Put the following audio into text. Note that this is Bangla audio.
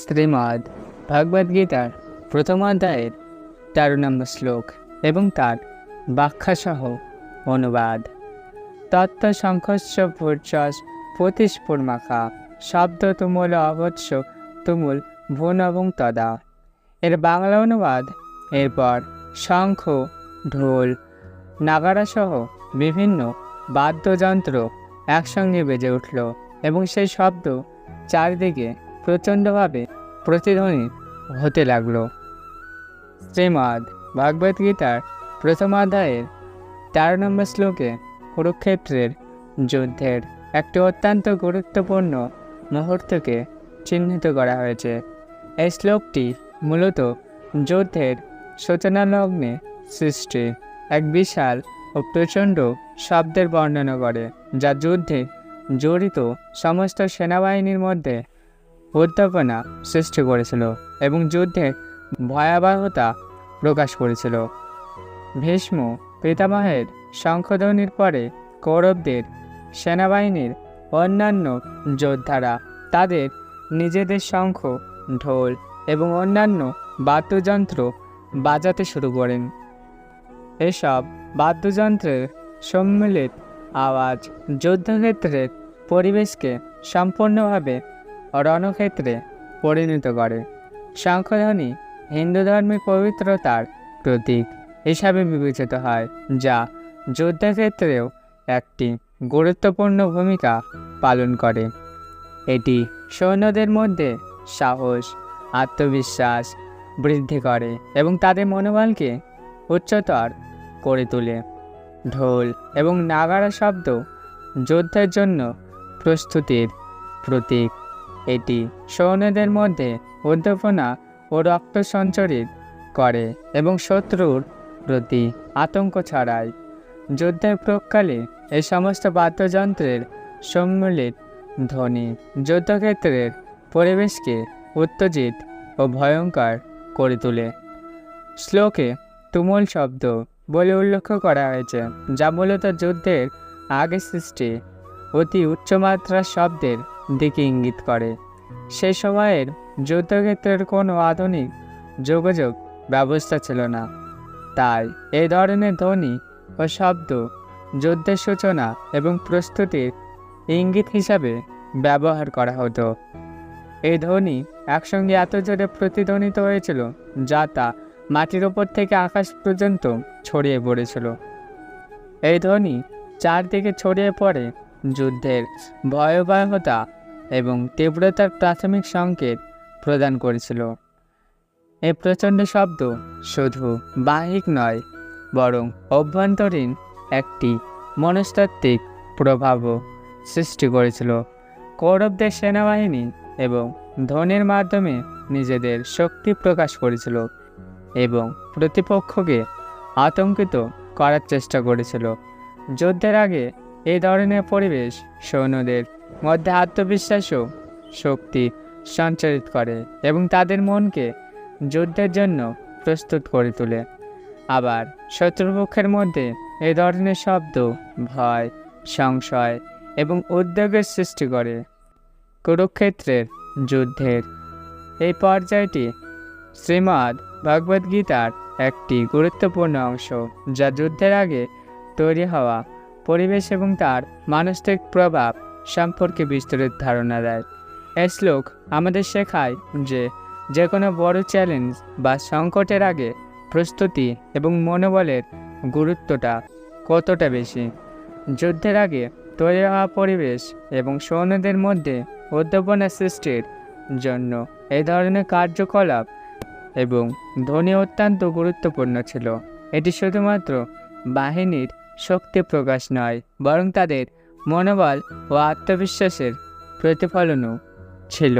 শ্রীমদ্ ভগবদ্গীতার প্রথম অধ্যায়ের তেরো নম্বর শ্লোক এবং তার ব্যাখ্যাসহ অনুবাদ। তত্ত্ব সংঘর্ষ ভূর্চস প্রতিস্ফুর্মাখা শব্দ তুমুল অবৎস তুমুল ভুন এবং তদা। এর বাংলা অনুবাদ, এরপর শঙ্খ, ঢোল, নাগারাসহ বিভিন্ন বাদ্যযন্ত্র একসঙ্গে বেজে উঠল এবং সেই শব্দ চারিদিকে প্রচণ্ডভাবে প্রতিধ্বনি হতে লাগল। শ্রীমদ্ ভগবদ্গীতার প্রথম অধ্যায়ের তেরো নম্বর শ্লোকে কুরুক্ষেত্রের যুদ্ধের একটি অত্যন্ত গুরুত্বপূর্ণ মুহূর্তকে চিহ্নিত করা হয়েছে। এই শ্লোকটি মূলত যুদ্ধের সূচনালগ্নে সৃষ্টি, এক বিশাল ও প্রচণ্ড শব্দের বর্ণনা করে, যা যুদ্ধে জড়িত সমস্ত সেনাবাহিনীর মধ্যে উদ্দীপনা সৃষ্টি করেছিল এবং যুদ্ধের ভয়াবহতা প্রকাশ করেছিল। ভীষ্ম পিতামহের শঙ্খধ্বনির পরে কৌরবদের সেনাবাহিনীর অন্যান্য যোদ্ধারা তাদের নিজেদের শঙ্খ, ঢোল এবং অন্যান্য বাদ্যযন্ত্র বাজাতে শুরু করেন। এসব বাদ্যযন্ত্রের সম্মিলিত আওয়াজ যুদ্ধক্ষেত্রের পরিবেশকে সম্পূর্ণভাবে রণক্ষেত্রে পরিণত করে। শঙ্খধ্বনি হিন্দু ধর্মের পবিত্রতার প্রতীক হিসাবে বিবেচিত হয়, যা যুদ্ধক্ষেত্রেও একটি গুরুত্বপূর্ণ ভূমিকা পালন করে। এটি সৈন্যদের মধ্যে সাহস, আত্মবিশ্বাস বৃদ্ধি করে এবং তাদের মনোবলকে উচ্চতর করে তোলে। ঢোল এবং নাগারা শব্দ যুদ্ধের জন্য প্রস্তুতির প্রতীক। এটি সৈন্যদের মধ্যে উদ্দীপনা ও রক্ত সঞ্চারিত করে এবং শত্রুর প্রতি আতঙ্ক ছড়ায়। যুদ্ধের প্রকালে এই সমস্ত বাদ্যযন্ত্রের সম্মিলিত ধ্বনি যুদ্ধক্ষেত্রের পরিবেশকে উত্তেজিত ও ভয়ঙ্কর করে তোলে। শ্লোকে তুমুল শব্দ বলে উল্লেখ করা হয়েছে, যা মূলত যুদ্ধের আগে সৃষ্টি। অতি উচ্চমাত্রার শব্দের দিকে ইঙ্গিত করে। সে সময়ের যুদ্ধক্ষেত্রের কোনো আধুনিক যোগাযোগ ব্যবস্থা ছিল না। তাই এই ধরনের ধ্বনি ও শব্দ, যুদ্ধের সূচনা এবং প্রস্তুতির ইঙ্গিত হিসাবে ব্যবহার করা হতো। এই ধ্বনি একসঙ্গে এত জোরে প্রতিধ্বনিত হয়েছিল যা তা মাটির ওপর থেকে আকাশ পর্যন্ত ছড়িয়ে পড়েছিল। এই ধ্বনি চারদিকে ছড়িয়ে পড়ে যুদ্ধের ভয়াবহতা এবং তীব্রতার প্রাথমিক সংকেত প্রদান করেছিল। এ প্রচণ্ড শব্দ শুধু বাহিক নয়, বরং অভ্যন্তরীণ একটি মনস্তাত্ত্বিক প্রভাবও সৃষ্টি করেছিল। কৌরবদের সেনাবাহিনী এবং ধ্বনির মাধ্যমে নিজেদের শক্তি প্রকাশ করেছিল এবং প্রতিপক্ষকে আতঙ্কিত করার চেষ্টা করেছিল। যুদ্ধের আগে এই ধরনের পরিবেশ সৈন্যদের মধ্যে আত্মবিশ্বাস ও শক্তি সঞ্চারিত করে এবং তাদের মনকে যুদ্ধের জন্য প্রস্তুত করে তোলে। আবার শত্রুপক্ষের মধ্যে এ ধরনের শব্দ, ভয়, সংশয় এবং উদ্বেগের সৃষ্টি করে। কুরুক্ষেত্রের যুদ্ধের এই পর্যায়টি শ্রীমদ্ ভগবদ্গীতার একটি গুরুত্বপূর্ণ অংশ, যা যুদ্ধের আগে তৈরি হওয়া পরিবেশ এবং তার মানসিক প্রভাব সম্পর্কে বিস্তারিত ধারণা দেয়। এ শ্লোক আমাদের শেখায় যে যে কোনো বড় চ্যালেঞ্জ বা সংকটের আগে প্রস্তুতি এবং মনোবলের গুরুত্বটা কতটা বেশি? যুদ্ধের আগে তৈরি হওয়া পরিবেশ এবং সৈন্যদের মধ্যে উদ্দীপনা সৃষ্টির জন্য এই ধরনের কার্যকলাপ এবং ধ্বনি অত্যন্ত গুরুত্বপূর্ণ ছিল। এটি শুধুমাত্র বাহিনীর শক্তি প্রকাশ নয়, বরং তাদের মনোবল ও আত্মবিশ্বাসের প্রতিফলনও ছিল।